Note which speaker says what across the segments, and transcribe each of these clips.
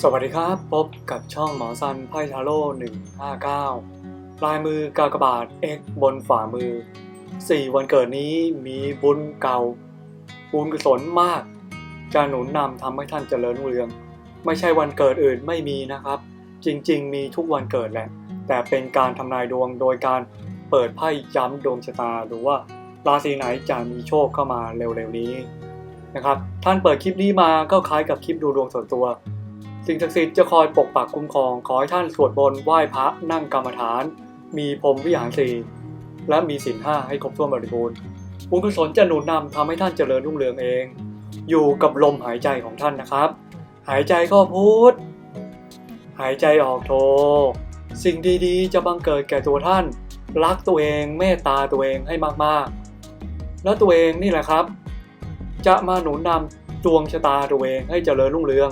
Speaker 1: สวัสดีครับ พบกับช่องหมอซันไพ่ทาโร่159 ลายมือกากบาท X บนฝ่ามือ 4 วันเกิดนี้มีบุญเก่า บุญกุศลมาก จะหนุนนำทำให้ท่านเจริญรุ่งเรือง ไม่ใช่วันเกิดอื่นไม่มีนะครับ จริงๆ มีทุกวันเกิดแหละ แต่เป็นการทำนายดวงโดยการเปิดไพ่ย้ำดวงชะตาหรือว่าราศีไหนจะมีโชคเข้ามาเร็วๆนี้นะครับ ท่านเปิดคลิปนี้มาก็คล้ายกับคลิปดูดวงส่วนตัว สิ่งศักดิ์สิทธิ์จะคอยปกปักคุ้มครอง ขอให้ท่านสวดมนต์ไหว้พระนั่งกรรมฐาน มีพรมวิหารสีและมีศีลห้าให้ครบถ้วนบริบูรณ์บุญกุศลจะหนุนนำทำให้ท่านเจริญรุ่งเรืองเอง อยู่กับลมหายใจของท่านนะครับ หายใจเข้าพุทหายใจออกโท สิ่งดีๆ จะบังเกิดแก่ตัวท่าน รักตัวเองเมตตาตัวเองให้มากๆ แล้วตัวเองนี่แหละครับ จะมาหนุนนำดวงชะตาตัวเองให้เจริญรุ่งเรือง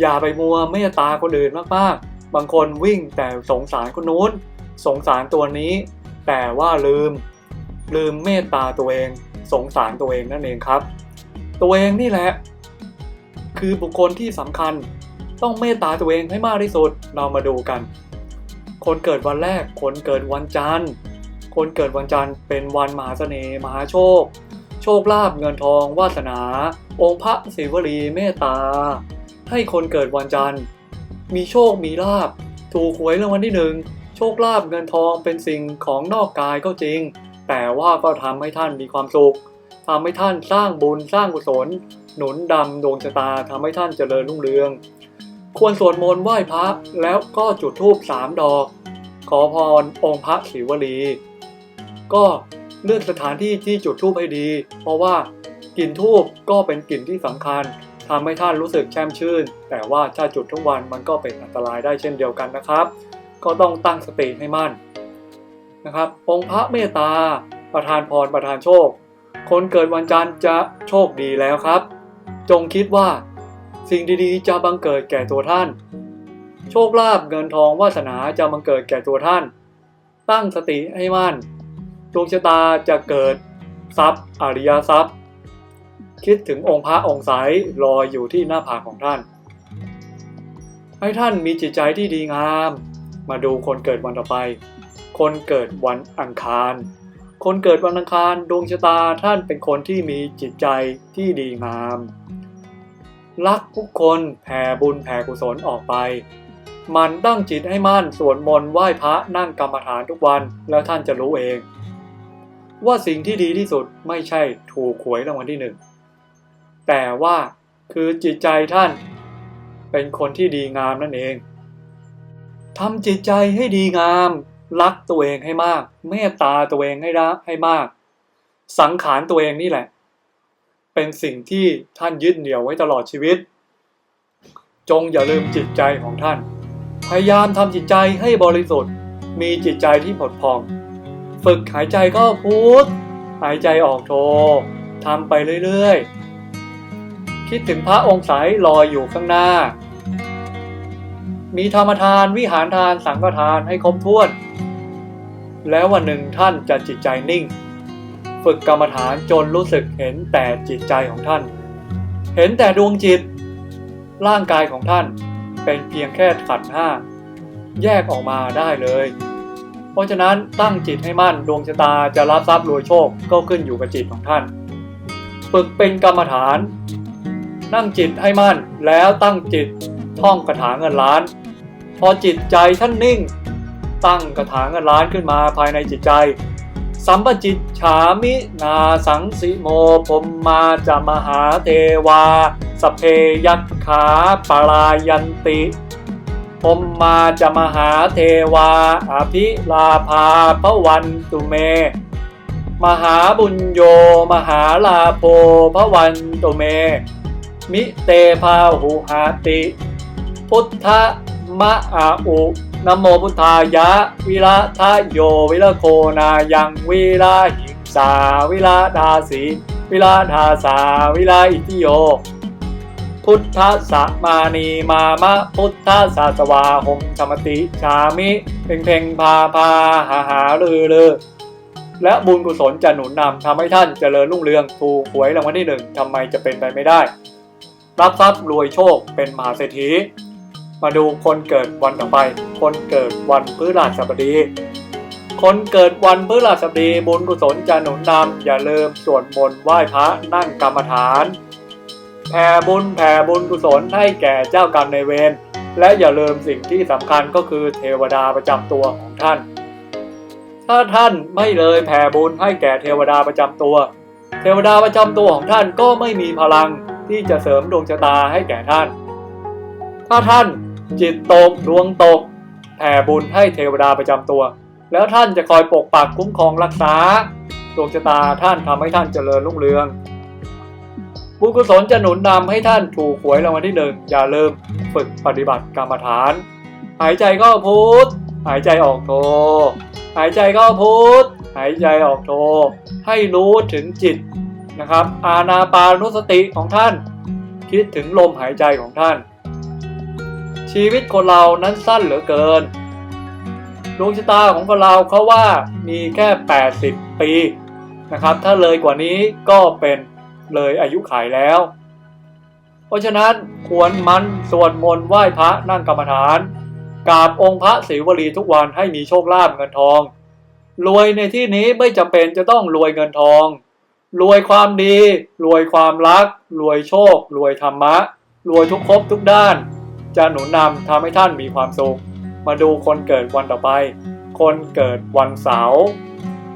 Speaker 1: อย่าไปมัวเมตตาคนอื่นมากๆ บางคนวิ่งแต่สงสารคนนู้น สงสารตัวนี้ แต่ว่าลืม ลืมเมตตาตัวเอง สงสารตัวเองนั่นเองครับ ตัวเองนี่แหละ คือบุคคลที่สำคัญต้องเมตตาตัวเองให้มากที่สุด เรามาดูกัน คนเกิดวันแรก คนเกิดวันจันทร์ คนเกิดวันจันทร์เป็นวันมหาเสน่ห์มหาโชค โชคลาภเงินทองวาสนา องค์พระศิวลีเมตตา ให้คนเกิดวันจันทร์ มีโชคมีลาบ ถูกหวยรางวัลที่หนึ่งโชคลาภเงินทองเป็นสิ่งของนอกกายก็จริง แต่ว่าก็ทำให้ท่านมีความสุขทำให้ท่านสร้างบุญสร้างกุศล หนุนดำดวงชะตาทำให้ท่านเจริญรุ่งเรือง ควรสวดมนต์ไหว้พระแล้วก็จุดธูปสามดอก ขอพรองค์พระศิวลี ก็เลือกสถานที่ที่จุดธูปให้ดี เพราะว่ากลิ่นธูปก็เป็นกลิ่นที่สำคัญ ทำให้ท่านรู้สึกแช่มชื่น แต่ว่าถ้าจุดทุกวันมันก็เป็นอันตรายได้เช่นเดียวกันนะครับ ก็ต้องตั้งสติให้มั่นนะครับองค์พระเมตตา ประทานพรประทานโชค คนเกิดวันจันทร์จะโชคดีแล้วครับ จงคิดว่า สิ่งดีๆ จะบังเกิดแก่ตัวท่าน โชคลาภเงินทองวาสนาจะบังเกิดแก่ตัวท่าน ตั้งสติให้มั่นดวงชะตาจะเกิดทรัพย์อริยทรัพย์ คิดถึงองค์พระองค์ใสลอยอยู่ที่หน้าผากของท่าน ให้ท่านมีจิตใจที่ดีงาม มาดูคนเกิดวันต่อไป คนเกิดวันอังคาร คนเกิดวันอังคารดวงชะตาท่านเป็นคนที่มีจิตใจที่ดีงาม รักทุกคนแผ่บุญแผ่กุศลออกไปมันตั้งจิตให้มั่นสวดมนต์ไหว้พระนั่งกรรมฐานทุกวันแล้วท่านจะรู้เอง ว่าสิ่งที่ดีที่สุดไม่ใช่ถูกหวยรางวัลที่หนึ่ง แต่ว่าคือจิตใจท่าน เป็นคนที่ดีงามนั่นเองทำจิตใจให้ดีงาม รักตัวเองให้มาก เมตตาตัวเองให้รักให้มาก สังขารตัวเองนี่แหละ เป็นสิ่งที่ท่านยึดเหนี่ยวไว้ตลอดชีวิต จงอย่าลืมจิตใจของท่าน พยายามทำจิตใจให้บริสุทธิ์ มีจิตใจที่ผดพอง ฝึกหายใจเข้าพุทหายใจออกโททำไปเรื่อยๆ คิดถึงพระองค์ใสลอยอยู่ข้างหน้า มีธรรมทานวิหารทานสังฆทานให้ครบถ้วน แล้ววันหนึ่งท่านจะจิตใจนิ่ง ฝึกกรรมฐานจนรู้สึกเห็นแต่จิตใจของท่าน เห็นแต่ดวงจิต ร่างกายของท่านเป็นเพียงแค่ขันธ์ห้า แยกออกมาได้เลย เพราะฉะนั้นตั้งจิตให้มั่นดวงชะตาจะรับทรัพย์รวยโชคก็ขึ้นอยู่กับจิตของท่าน ฝึกเป็นกรรมฐาน นั่งจิตให้มั่นแล้วตั้งจิตท่องคาถาเงินล้าน พอจิตใจท่านนิ่ง ตั้งคาถาเงินล้านขึ้นมาภายในจิตใจ สัมปจิตฉามินาสังสิโมพมมาจะมหาเทวา สเพยักขาปลายันติพมมาจะมหาเทวา อภิลาภาพระวันตุเม มหาบุญโย มหาลาโภพระวันตุเม มิเตพาหุหาติ พุทธมะอาอุนโมพุทธายะ วิระทะโยวิระโคนายังวิระหิงสาวิระดาสีวิระดาสาวิระอิติโย พุทธสะมานีมามะพุทธสาสวาหงธรรมติชามิเพ่งเพ่งพาพาหาหาลือลือและบุญกุศลจะหนุนนำทำให้ท่านเจริญรุ่งเรืองถูกหวยรางวัลที่หนึ่งทำไมจะเป็นไปไม่ได้ รับทรัพย์รวยโชคเป็นมหาเศรษฐี มาดูคนเกิดวันต่อไป คนเกิดวันพฤหัสบดี คนเกิดวันพฤหัสบดีบุญกุศลจะหนุนนำอย่าลืมสวดมนต์ไหว้พระนั่งกรรมฐานแผ่บุญแผ่บุญกุศลให้แก่เจ้ากรรมในเวรและอย่าลืมสิ่งที่สำคัญก็คือเทวดาประจำตัวของท่าน ถ้าท่านไม่เลยแผ่บุญให้แก่เทวดาประจำตัว เทวดาประจำตัวของท่านก็ไม่มีพลัง ที่จะเสริมดวงชะตาให้แก่ท่าน ถ้าท่านจิตตกดวงตกแผ่บุญให้เทวดาประจำตัว แล้วท่านจะคอยปกปักคุ้มครองรักษาดวงชะตาท่านทำให้ท่านเจริญรุ่งเรืองบุญกุศลจะหนุนนำให้ท่านถูกหวยรางวัลที่หนึ่งอย่าลืมฝึกปฏิบัติกรรมฐาน หายใจเข้าพุทหายใจออกโทหายใจเข้าพุทหายใจออกโทให้รู้ถึงจิต นะครับ อาณาปานุสติของท่าน คิดถึงลมหายใจของท่าน ชีวิตคนเรานั้นสั้นเหลือเกินดวงชะตาของคนเราเขาว่ามีแค่ 80 ปีนะครับ ถ้าเลยกว่านี้ก็เป็นเลยอายุขัยแล้ว เพราะฉะนั้นควรมันสวดมนต์ไหว้พระนั่งกรรมฐานกราบองค์พระศิวลีทุกวันให้มีโชคลาภเงินทอง รวยในที่นี้ไม่จำเป็นจะต้องรวยเงินทอง รวยความดี รวยความรัก รวยโชค รวยธรรมะ รวยทุกครบทุกด้าน จะหนุนนำทำให้ท่านมีความสุข มาดูคนเกิดวันต่อไป คนเกิดวันเสาร์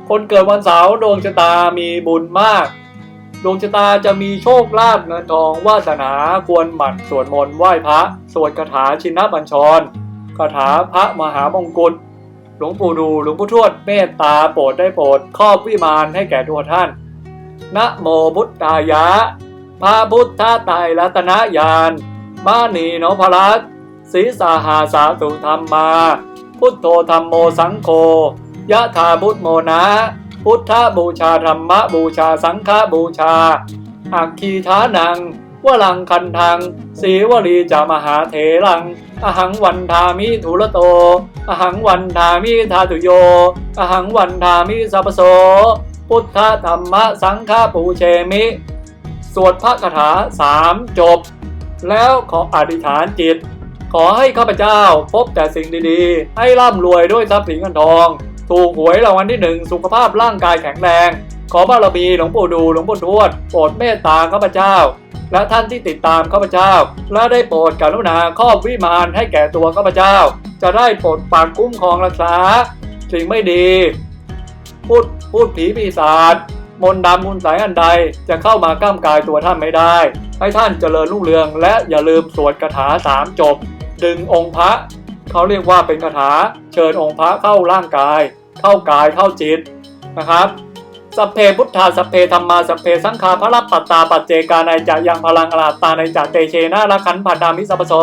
Speaker 1: คนเกิดวันเสาร์ดวงชะตามีบุญมาก ดวงชะตาจะมีโชคลาภเงินทองวาสนาควรหมั่นสวดมนต์ไหว้พระสวดคาถาชินบัญชรคาถาพระมหามงกุฎหลวงปู่ดูหลวงปู่ทวดเมตตาโปรดได้โปรดครอบวิมานให้แก่ตัวท่าน นะโมพุทธายะ พระพุทธไตรรัตนญาณมานีโนภรัตศีสาหาสาสุธรรมมา พุทโธธรรมโมสังโฆ ยะธาพุทโมนะ พุทธบูชาธรรมบูชาสังฆบูชา อักขีทานังวลังคันทังสีวลีจามหาเถรัง อหังวันทามิทุระโต อหังวันทามิทาตุโย อหังวันทามิสัพโส พุทธธรรมสังฆปูเชมิ สวดพระคาถาสามจบ แล้วขออธิษฐานจิต ขอให้ข้าพเจ้าพบแต่สิ่งดีๆ ให้ร่ำรวยด้วยทรัพย์สินเงินทอง ถูกหวยรางวัลที่หนึ่งสุขภาพร่างกายแข็งแรง ขอบารมีหลวงปู่ดูหลวงปู่ทวดโปรดเมตตาข้าพเจ้า และท่านที่ติดตามข้าพเจ้า และได้โปรดกรุณาครอบวิมานให้แก่ตัวข้าพเจ้า จะได้โปรดปากคุ้มครองรักษาสิ่งไม่ดี พูดพูดผีปีศาจมนต์ดำมุนสายอันใดจะเข้ามาก้ามกายตัวท่านไม่ได้ ให้ท่านเจริญรุ่งเรือง และอย่าลืมสวดคาถาสามจบ ดึงองค์พระ เขาเรียกว่าเป็นคาถาเชิญองค์พระเข้าร่างกาย เข้ากายเข้าจิตนะครับ สัพเพพุทธาสัพเพธรรมาสัพเพสังฆาพระรัปปัตตาปัจเจกาในจะยังพลังอลาตาในจะเตเชนะละขันพันธามิสัพโส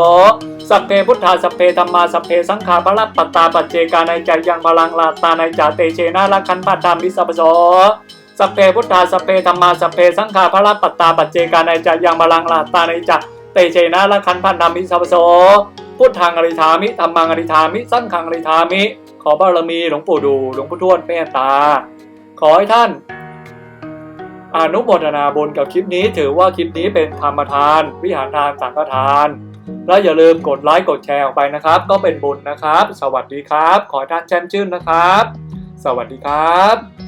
Speaker 1: สัพเพพุทธาสัพเพธรรมาสัพเพสังฆาพระรัปปัตตาปัจเจกาในจะยังพลังอลาตาในจะเตเชนะละขันพันธามิสัพโสสัพเพพุทธาสัพเพธรรมาสัพเพสังฆาพระรัปปัตตาปัจเจกาในจะยังพลังอลาตาในจะเตเชนะละขันพันธามิสัพโสพุทธังอริธามิธรรมังอริธามิ สังฆังอริธามิ ขอบารมีหลวงปู่ดูหลวงปู่ทวดเมตตา ขอให้ท่านอนุโมทนาบุญกับคลิปนี้ ถือว่าคลิปนี้เป็นธรรมทาน วิหารทานสังฆทาน แล้วอย่าลืมกดไลค์กดแชร์ออกไปนะครับ ก็เป็นบุญนะครับ สวัสดีครับ ขอให้ท่านแช่มชื่นนะครับ สวัสดีครับ